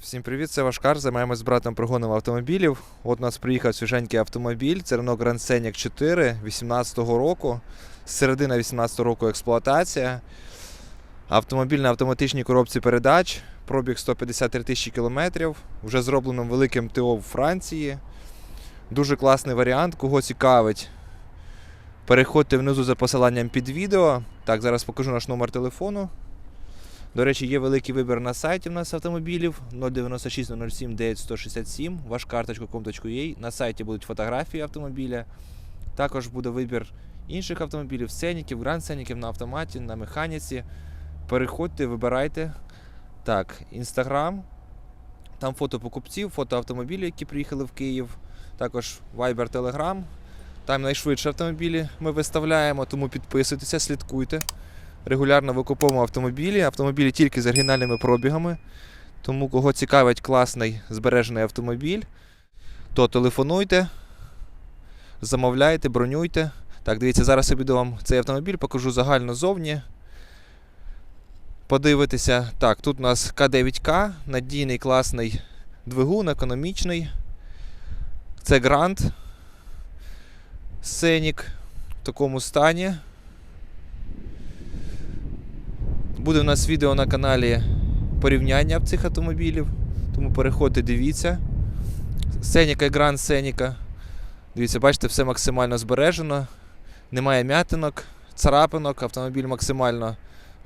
Всім привіт, це Вашкар. Займаємось з братом пригоном автомобілів. От у нас приїхав свіженький автомобіль. Це Renault Grand Scenic 4 18-го року. З середини 18-го року експлуатація. Автомобіль на автоматичній коробці передач. Пробіг 153 тисячі кілометрів. Вже зроблено великим ТО в Франції. Дуже класний варіант. Кого цікавить, переходьте внизу за посиланням під відео. Так, зараз покажу наш номер телефону. До речі, є великий вибір на сайті в нас автомобілів 096 07 9167, вашкарточка.com.ua. На сайті будуть фотографії автомобіля. Також буде вибір інших автомобілів, сценіків, гранд сценіків на автоматі, на механіці. Переходьте, вибирайте. Так, інстаграм. Там фото покупців, фото автомобілів, які приїхали в Київ. Також Viber, Telegram. Там найшвидше автомобілі ми виставляємо, тому підписуйтеся, слідкуйте. Регулярно викуповуємо автомобілі. Автомобілі тільки з оригінальними пробігами. Тому, кого цікавить класний збережений автомобіль, то телефонуйте, замовляйте, бронюйте. Так, дивіться, зараз я піду вам цей автомобіль, покажу загально зовні. Подивитися. Так, тут у нас К9К, надійний класний двигун, економічний. Це Грант Сценік в такому стані. Буде у нас відео на каналі порівняння цих автомобілів. Тому переходьте, дивіться. Сеніка і Гранд Сеніка. Дивіться, бачите, все максимально збережено. Немає м'ятинок, царапинок, автомобіль максимально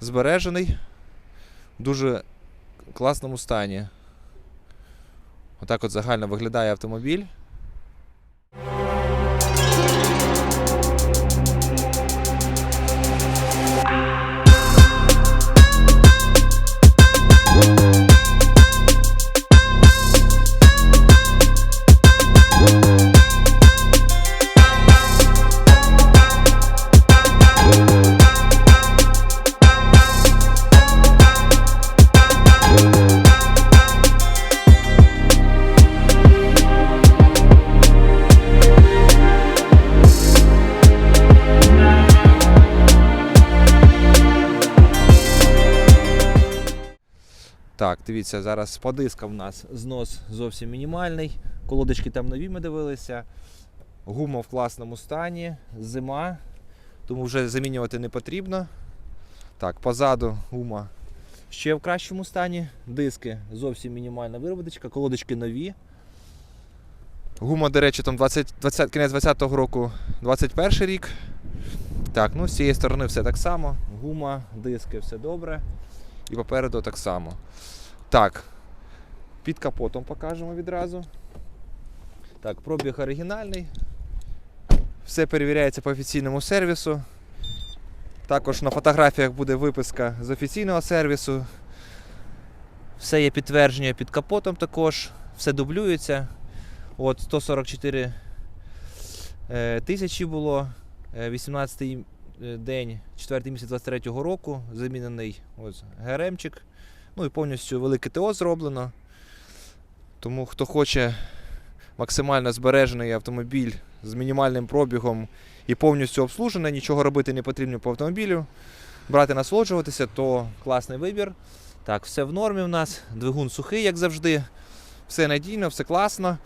збережений. В дуже класному стані. Отак от загально виглядає автомобіль. Так, дивіться, зараз по дискам в нас знос зовсім мінімальний. Колодочки там нові ми дивилися. Гума в класному стані, зима, тому вже замінювати не потрібно. Так, позаду гума ще в кращому стані. Диски зовсім мінімальна виробіточка, колодочки нові. Гума, до речі, там 20, 20, кінець 20-го року, 21 рік. Так, ну з цієї сторони все так само. Гума, диски, все добре. І попереду так само. Так, під капотом покажемо відразу. Так, пробіг оригінальний. Все перевіряється по офіційному сервісу. Також на фотографіях буде виписка з офіційного сервісу. Все є підтвердження під капотом також, все дублюється. От 144 е, тисячі було. 18 й день, 4 місяць 23-го року, замінений ось ГРМчик. Ну і повністю велике ТО зроблено. Тому хто хоче максимально збережений автомобіль з мінімальним пробігом і повністю обслужений, нічого робити не потрібно по автомобілю, брати насолоджуватися, то класний вибір. Так, все в нормі в нас. Двигун сухий, як завжди. Все надійно, все класно.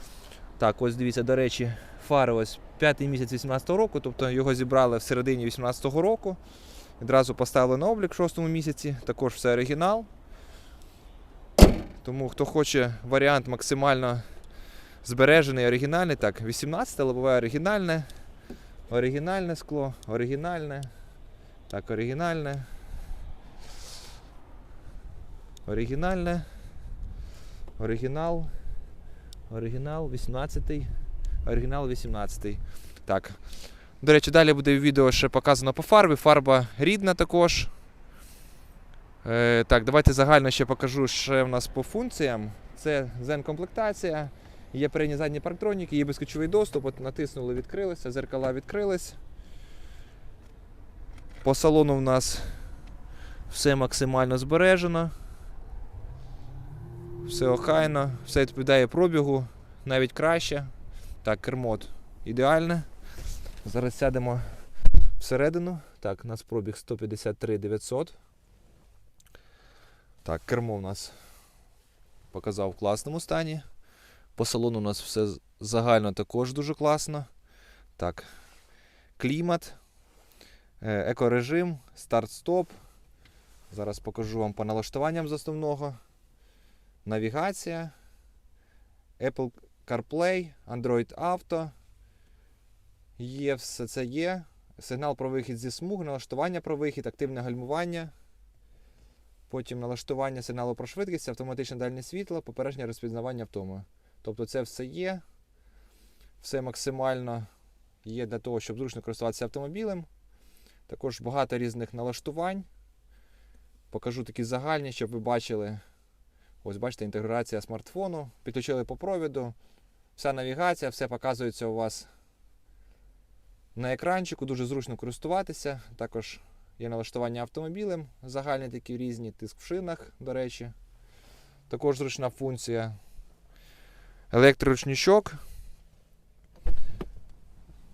Так, ось дивіться, до речі, фари ось п'ятий місяць 18-го року, тобто його зібрали в середині 18-го року. Відразу поставили на облік в шостому місяці, також все оригінал. Тому хто хоче варіант максимально збережений, оригінальний, так, 18 лобове оригінальне, оригінальне скло, оригінальне, так, оригінальне, оригінальне, оригінал, оригінал 18 оригінал 18 Так. До речі, далі буде відео ще показано по фарбі. Фарба рідна також. Е, так, давайте загально ще покажу ще в нас по функціям. Це Zen-комплектація. Є передні задні парктроніки, є безключовий доступ. От натиснули, відкрилися, зеркала відкрились. По салону в нас все максимально збережено. Все охайно, все відповідає пробігу, навіть краще. Так, кермот ідеальне. Зараз сядемо всередину. Так, у нас пробіг 153 900. Так, кермо у нас показав в класному стані. По салону у нас все загально також дуже класно. Так, клімат, е, екорежим, старт-стоп. Зараз покажу вам по налаштуванням з. Навігація, Apple CarPlay, Android Auto. Є, все це є. Сигнал про вихід зі смуг, налаштування про вихід, активне гальмування. Потім налаштування сигналу про швидкість, автоматичне дальнє світло, попередження розпізнавання втоми. Тобто це все є. Все максимально є для того, щоб зручно користуватися автомобілем. Також багато різних налаштувань. Покажу такі загальні, щоб ви бачили. Ось бачите, інтеграція смартфону. Підключили по провіду. Вся навігація, все показується у вас на екранчику. Дуже зручно користуватися. Також є налаштування автомобілем, загальні такі різні, тиск в шинах, до речі. Також зручна функція. Електроручничок.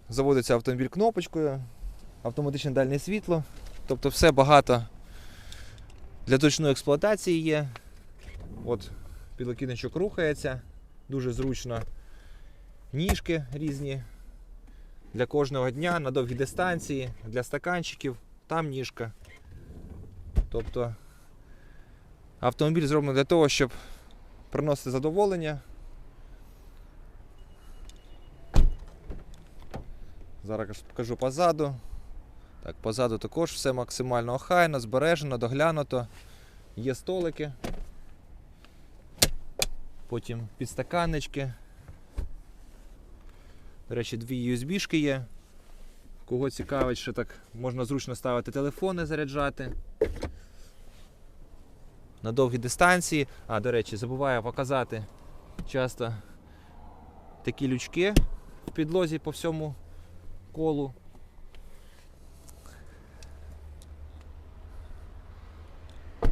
Заводиться автомобіль кнопочкою, автоматичне дальнє світло. Тобто все багато для точної експлуатації є. От підлокітничок рухається, дуже зручно. Ніжки різні для кожного дня на довгі дистанції, для стаканчиків, там ніжка. Тобто автомобіль зроблений для того, щоб приносити задоволення. Зараз покажу позаду. Так, позаду також все максимально охайно, збережено, доглянуто. Є столики. Потім підстаканнички. До речі, дві USB-шки є. Кого цікавить, що так можна зручно ставити телефони, заряджати. На довгі дистанції. А, до речі, забуваю показати часто такі лючки в підлозі по всьому колу.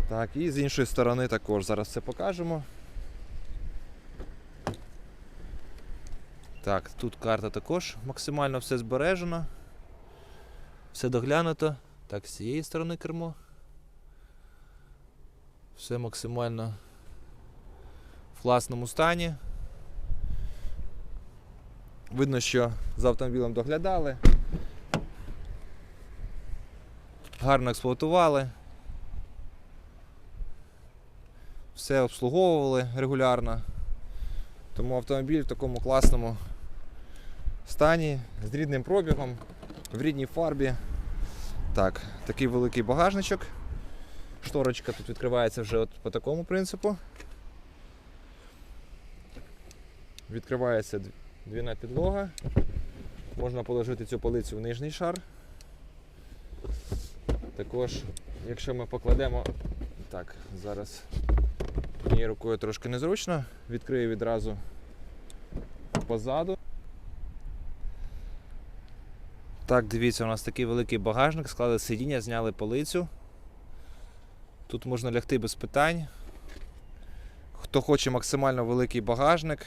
Так, і з іншої сторони також зараз це покажемо. Так, тут карта також максимально все збережено. Все доглянуто. Так, з цієї сторони кермо. Все максимально в класному стані. Видно, що за автомобілем доглядали. Гарно експлуатували. Все обслуговували регулярно. Тому автомобіль в такому класному стані, з рідним пробігом, в рідній фарбі. Так, такий великий багажничок. Шторочка тут відкривається вже от по такому принципу. Відкривається д- двійна підлога. Можна положити цю полицю в нижній шар. Також, якщо ми покладемо. Так, зараз однією рукою трошки незручно, відкрию відразу позаду. Так, дивіться, у нас такий великий багажник, склали сидіння, зняли полицю. Тут можна лягти без питань. Хто хоче максимально великий багажник,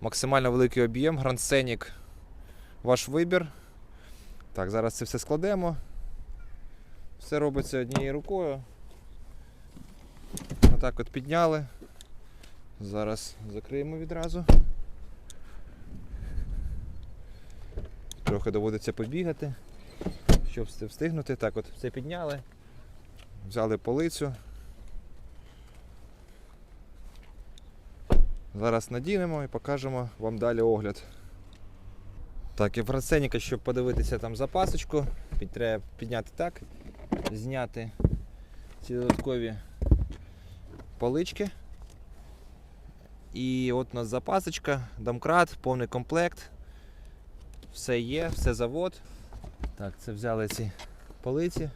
максимально великий об'єм, Scenic ваш вибір. Так, зараз це все складемо. Все робиться однією рукою. Отак от підняли. Зараз закриємо відразу. Трохи доводиться побігати, щоб встиг- встигнути. Так от все підняли. Взяли полицю. Зараз надінемо і покажемо вам далі огляд. Так, і фраценіка, щоб подивитися там запасочку, треба підняти так, зняти ці додаткові полички. І от у нас запасочка, домкрат, повний комплект. Все є, все завод. Так, це взяли ці полиці.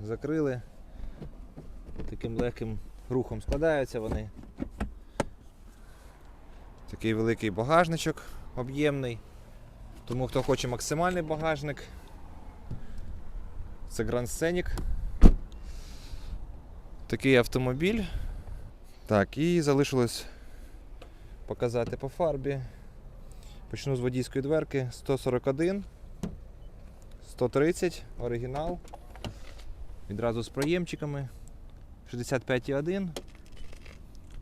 Закрили. Таким легким рухом складаються вони. Такий великий багажничок об'ємний. Тому хто хоче максимальний багажник, це Grand Scenic. Такий автомобіль. Так, і залишилось показати по фарбі. Почну з водійської дверки 141, 130, оригінал. Відразу з проємчиками. 65,1,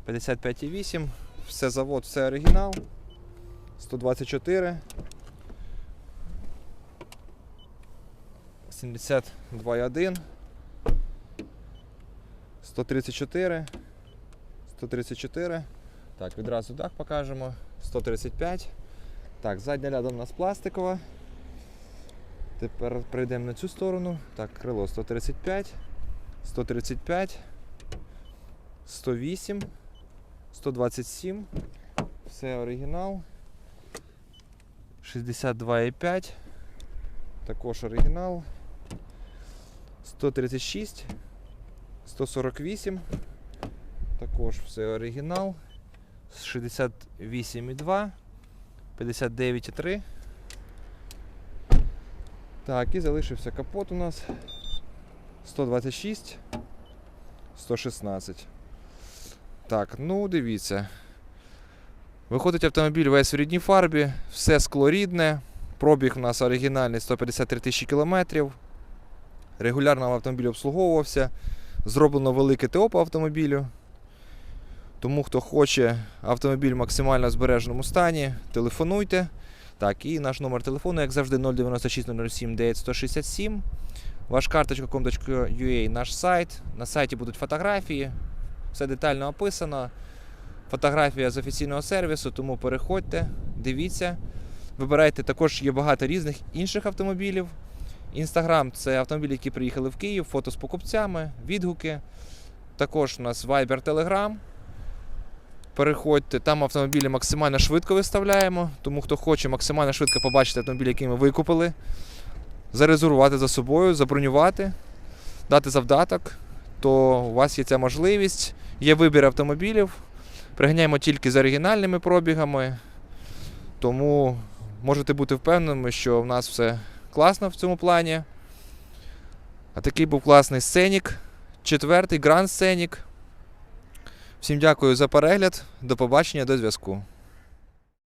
55,8. Все завод, все оригінал. 124. 72,1. 134. 134. Так, відразу дах покажемо. 135. Так, задня ляда у нас пластикова. Тепер прийдемо на цю сторону. Так, крило 135, 135, 108, 127. Все оригінал. 62,5. Також оригінал. 136, 148. Також все оригінал. 68,2, 59,3. Так, і залишився капот у нас 126, 116. Так, ну дивіться. Виходить автомобіль весь в рідній фарбі, все скло рідне. Пробіг у нас оригінальний 153 тисячі кілометрів. Регулярно автомобіль обслуговувався. Зроблено велике ТО по автомобілю. Тому хто хоче автомобіль в максимально збереженому стані, телефонуйте. Так, і наш номер телефону, як завжди, 096 007 9167. Ваш карточка.com.ua наш сайт. На сайті будуть фотографії. Все детально описано. Фотографія з офіційного сервісу, тому переходьте, дивіться. Вибирайте, також є багато різних інших автомобілів. Інстаграм це автомобілі, які приїхали в Київ, фото з покупцями, відгуки. Також у нас Viber, Telegram. Переходьте, там автомобілі максимально швидко виставляємо, тому хто хоче максимально швидко побачити автомобіль, який ми викупили, зарезервувати за собою, забронювати, дати завдаток, то у вас є ця можливість. Є вибір автомобілів. Приганяємо тільки з оригінальними пробігами. Тому можете бути впевненими, що в нас все класно в цьому плані. А такий був класний сценік. Четвертий гранд сценік. Всім дякую за перегляд. До побачення, до зв'язку.